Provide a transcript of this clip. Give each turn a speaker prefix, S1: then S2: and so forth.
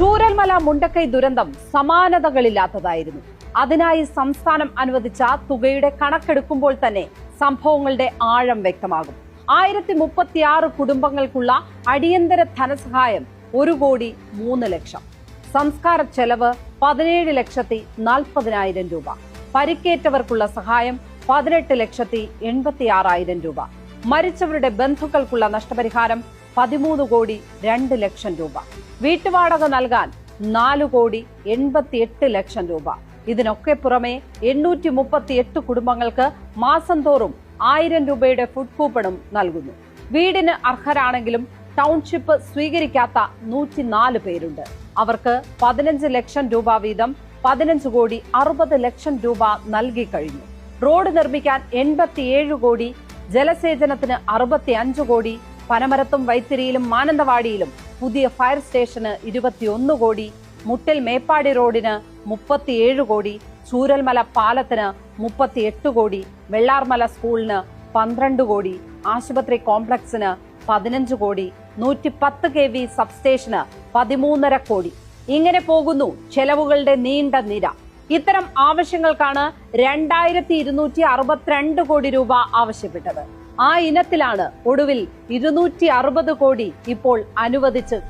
S1: ചൂരൽമല മുണ്ടക്കൈ ദുരന്തം സമാനതകളില്ലാത്തതായിരുന്നു. അതിനായി സംസ്ഥാനം അനുവദിച്ച തുകയുടെ കണക്കെടുക്കുമ്പോൾ തന്നെ സംഭവങ്ങളുടെ ആഴം വ്യക്തമാകും. ആയിരത്തി മുപ്പത്തിയാറ് കുടുംബങ്ങൾക്കുള്ള അടിയന്തര ധനസഹായം ഒരു കോടി മൂന്ന് ലക്ഷം. സംസ്കാര ചെലവ് പതിനേഴ് ലക്ഷത്തി നാൽപ്പതിനായിരം രൂപ. പരിക്കേറ്റവർക്കുള്ള സഹായം പതിനെട്ട് ലക്ഷത്തി എൺപത്തി ആറായിരം രൂപ. മരിച്ചവരുടെ ബന്ധുക്കൾക്കുള്ള നഷ്ടപരിഹാരം പതിമൂന്ന് കോടി രണ്ട് ലക്ഷം രൂപ. വീട്ടുവാടക നൽകാൻ നാല് കോടി എൺപത്തി എട്ട് ലക്ഷം രൂപ. ഇതിനൊക്കെ പുറമെ എണ്ണൂറ്റി മുപ്പത്തി എട്ട് കുടുംബങ്ങൾക്ക് മാസം തോറും ആയിരം രൂപയുടെ ഫുഡ് കൂപ്പണും നൽകുന്നു. വീടിന് അർഹരാണെങ്കിലും ടൗൺഷിപ്പ് സ്വീകരിക്കാത്ത നൂറ്റിനാല് പേരുണ്ട്. അവർക്ക് പതിനഞ്ച് ലക്ഷം രൂപ വീതം പതിനഞ്ച് കോടി അറുപത് ലക്ഷം രൂപ നൽകി കഴിഞ്ഞു. റോഡ് നിർമ്മിക്കാൻ എൺപത്തിയേഴ് കോടി ജലസേചനത്തിന് അറുപത്തി അഞ്ച് കോടി പനമരത്തും വൈത്തിരിയിലും മാനന്തവാടിയിലും പുതിയ ഫയർ സ്റ്റേഷന് ഇരുപത്തിയൊന്ന് കോടി മുട്ടൽ മേപ്പാടി റോഡിന് മുപ്പത്തിയേഴ് കോടി ചൂരൽമല പാലത്തിന് മുപ്പത്തിയെട്ട് കോടി വെള്ളാർമല സ്കൂളിന് പന്ത്രണ്ട് കോടി ആശുപത്രി കോംപ്ലക്സിന് പതിനഞ്ച് കോടി നൂറ്റി പത്ത് കെ വി സബ്സ്റ്റേഷന് പതിമൂന്നര കോടി. ഇങ്ങനെ പോകുന്നു ചെലവുകളുടെ നീണ്ട നിര. ഇത്തരം ആവശ്യങ്ങൾക്കാണ് രണ്ടായിരത്തി ഇരുന്നൂറ്റി അറുപത്തിരണ്ട് കോടി രൂപ ആവശ്യപ്പെട്ടത്. ആ ഇനത്തിലാണ് ഒടുവിൽ ഇരുന്നൂറ്റി കോടി ഇപ്പോൾ അനുവദിച്ച്